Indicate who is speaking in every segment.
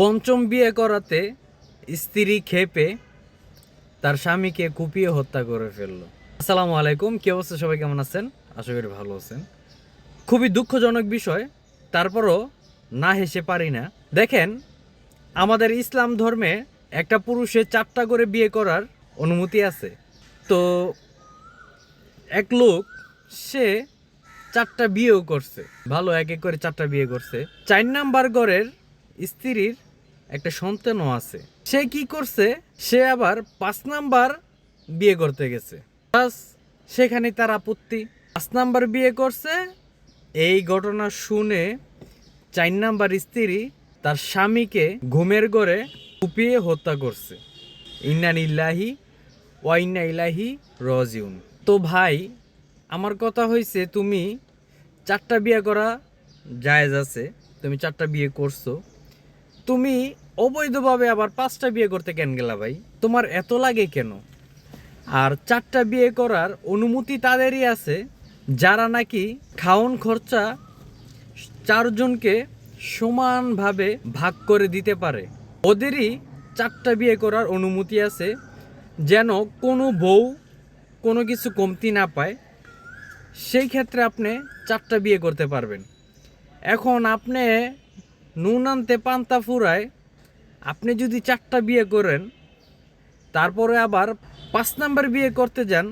Speaker 1: পঞ্চম বিয়ে করাতে স্ত্রী খেপে তার স্বামীকে কুপিয়ে হত্যা করে ফেলল। আসসালামু আলাইকুম, কি অবস্থা? সবাই কেমন আছেন? আশা করি ভালো আছেন। খুবই দুঃখজনক বিষয়, তারপরও না হেসে পারি না। দেখেন, আমাদের ইসলাম ধর্মে একটা পুরুষে চারটা করে বিয়ে করার অনুমতি আছে। তো এক লোক, সে চারটা বিয়েও করছে। ভালো এক এক করে চারটা বিয়ে করছে। চার নাম্বার ঘরের স্ত্রীর একটা সন্তানও আছে। সে কি করছে? সে আবার পাঁচ নাম্বার বিয়ে করতে গেছে। সেখানে তার আপত্তি। পাঁচ নাম্বার বিয়ে করছে, এই ঘটনা শুনে চার নাম্বার স্ত্রী তার স্বামীকে ঘুমের ঘরে কুপিয়ে হত্যা করছে। ইন্নান ইল্লাহি ওয়াইন্না ইলাহি রজিউন। তো ভাই, আমার কথা হয়েছে তুমি চারটা বিয়ে করা জায়েজ আছে। তুমি চারটা বিয়ে করছ। তুমি অবৈধভাবে আবার পাঁচটা বিয়ে করতে কেন গেলা ভাই? তোমার এত লাগে কেন? আর চারটা বিয়ে করার অনুমতি তাদেরই আছে, যারা নাকি খাওন খরচা চারজনকে সমানভাবে ভাগ করে দিতে পারে। ওদেরই চারটা বিয়ে করার অনুমতি আছে, যেন কোনো বউ কোনো কিছু কমতি না পায়। সেই ক্ষেত্রে আপনি চারটা বিয়ে করতে পারবেন। এখন আপনি নুন আনতে পান্তা ফুরায়, আপনি যদি চারটা বিয়ে করেন, তারপরে আবার পাঁচ নাম্বার বিয়ে করতে যান,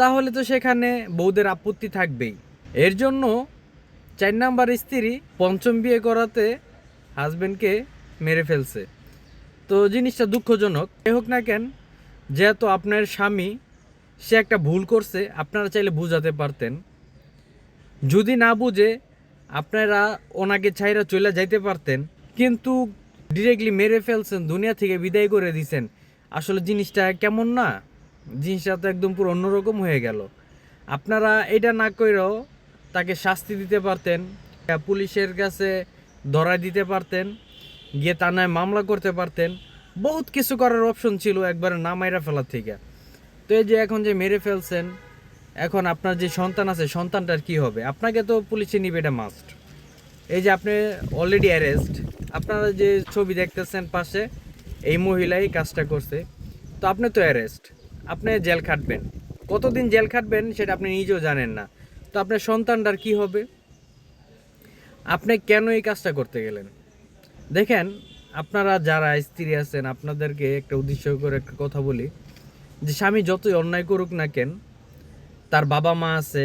Speaker 1: তাহলে তো সেখানে বৌদের আপত্তি থাকবেই। এর জন্য চার নাম্বার স্ত্রী পঞ্চম বিয়ে করাতে হাজবেন্ডকে মেরে ফেলছে। তো জিনিসটা দুঃখজনক। এ হোক না কেন, যেহেতু আপনার স্বামী, সে একটা ভুল করছে, আপনারা চাইলে বুঝাতে পারতেন। যদি না বুঝে আপনারা ওনাকে ছাইরা চলে যাইতে পারতেন, কিন্তু ডিরেক্টলি মেরে ফেলছেন, দুনিয়া থেকে বিদায় করে দিছেন। আসলে জিনিসটা কেমন না? জিনিসটা তো একদম পুরো অন্যরকম হয়ে গেল। আপনারা এটা না করেও তাকে শাস্তি দিতে পারতেন, পুলিশের কাছে ধরায় দিতে পারতেন, গিয়ে থানায় মামলা করতে পারতেন। বহুত কিছু করার অপশন ছিল একবারে না মাইরা ফেলার থেকে। তো এই যে এখন যে মেরে ফেলছেন এখন আপনার যে সন্তান আছে, সন্তানটার কি হবে? আপনাকে তো পুলিশে নিবে, এটা মাস্ট এই যে আপনি অলরেডি অ্যারেস্ট আপনারা যে ছবি দেখতেছেন পাশে, এই মহিলাই কাজটা করছে, তো আপনি তো অ্যারেস্ট আপনি জেল খাটবেন। কতদিন জেল খাটবেন সেটা আপনি নিজেও জানেন না। তো আপনার সন্তানটার কি হবে? আপনি কেন এই কাজটা করতে গেলেন? দেখেন, আপনারা যারা স্ত্রী আছেন, আপনাদেরকে একটা উদ্দেশ্য করে একটা কথা বলি, যে স্বামী যতই অন্যায় করুক না কেন তার বাবা মা আছে,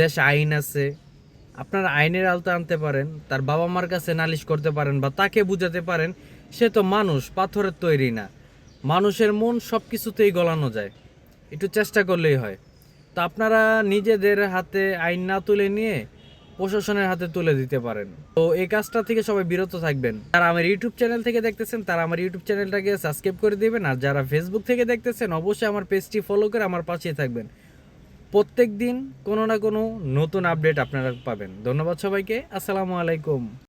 Speaker 1: দেশ আইন আছে, আপনারা আইনের আলতা আনতে পারেন, তার বাবা মার কাছে নালিশ করতে পারেন বা তাকে বুঝাতে পারেন, সে তো মানুষ, পাথরের তৈরি না। মানুষের মন সব কিছুতেই গলানো যায়। একটু চেষ্টা করলেই হয়। তো আপনারা নিজেদের হাতে আইন না তুলে নিয়ে প্রশাসনের হাতে তুলে দিতে পারেন। তো এই কাজটা থেকে সবাই বিরত থাকবেন। যারা আমার ইউটিউব চ্যানেল থেকে দেখতেছেন, তারা আমার ইউটিউব চ্যানেলটাকে সাবস্ক্রাইব করে দিবেন। আর যারা ফেসবুক থেকে দেখতেছেন, অবশ্যই আমার পেজটি ফলো করে আমার পাশে থাকবেন। প্রত্যেক দিন কোনো না কোনো নতুন আপডেট আপনারা পাবেন। ধন্যবাদ সবাইকে। আসসালামু আলাইকুম।